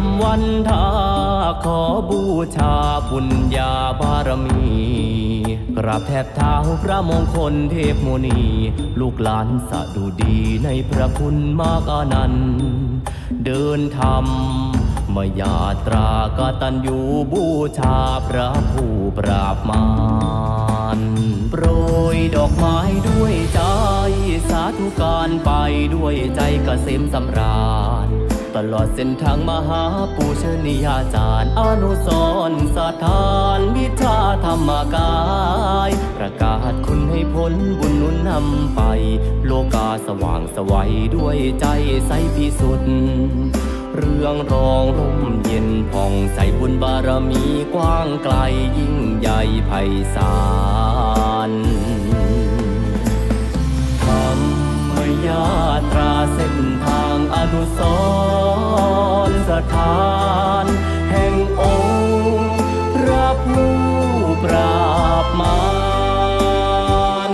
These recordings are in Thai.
ำวันทาขอบูชาบุญญาบารมีกราบแทบเท้าพระมงคลเทพโมนี ลูกหลานสะดุดีในพระคุณมากอนันต์เดินธรรมมายาตรากตัญญูบูชาพระผู้ปราบมารโปรยดอกไม้ด้วยใจ สาธุการไปด้วยใจเกษมสำราญ ตลอดเส้นทางมหาปูชนียาจารย์ อนุสรสถานวิชาธรรมกาย ประกาศคุณให้พ้นบุญนุนนำไป โลกาสว่างสวัยด้วยใจใสพิสุทธิ์เรื่องรองร่มเย็นผ่องใสบุญบารมีกว้างไกลยิ่งใหญ่ไพศาลธรรมยาตราเส้นทาง นุสรณ์สถาน แห่งองค์พระผู้ปราบมาร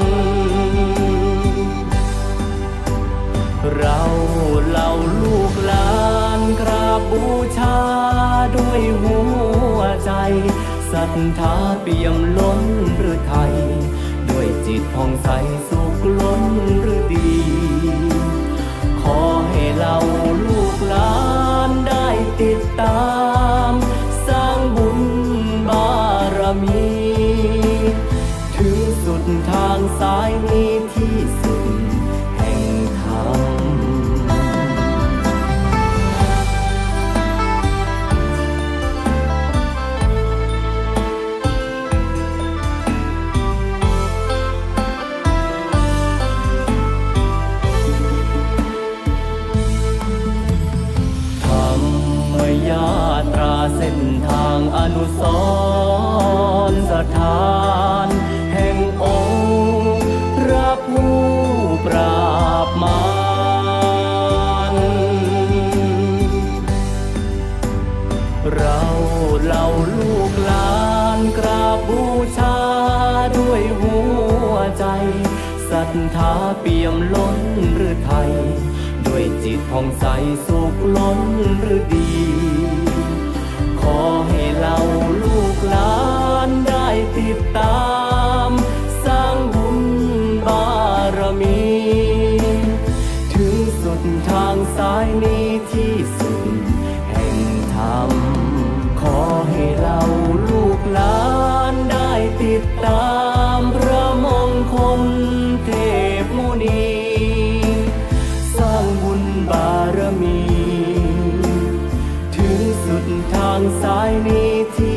เราเหล่าลูกหลานกราบบูชาด้วยหัวใจศรัทธาเปี่ยมล้นหรือไทย ด้วยจิตผ่องใสสุขล้นหรือดี มี ถึงสุดทางสายนี้ที่สุดแห่งธรรมธรรมยาตราเส้นทางอนุสร ณ์สถาน แห่งองค์พระผู้ปราบมารเราเหล่าลูกหลานกราบบูชาด้วยหัวใจศรัทธาเปี่ยมล้นหรือไทย ด้วยจิตผ่องใสสุขล้นหรือดี ขอให้เราลูกหลาน ติดตาม สร้างบุญบารมี ถึงสุดทางสายนี้ที่สุดแห่งธรรม ขอให้เราลูกหลานได้ติดตามพระมงคลเทพมุนี สร้างบุญบารมี ถึงสุดทางสายนี้ที่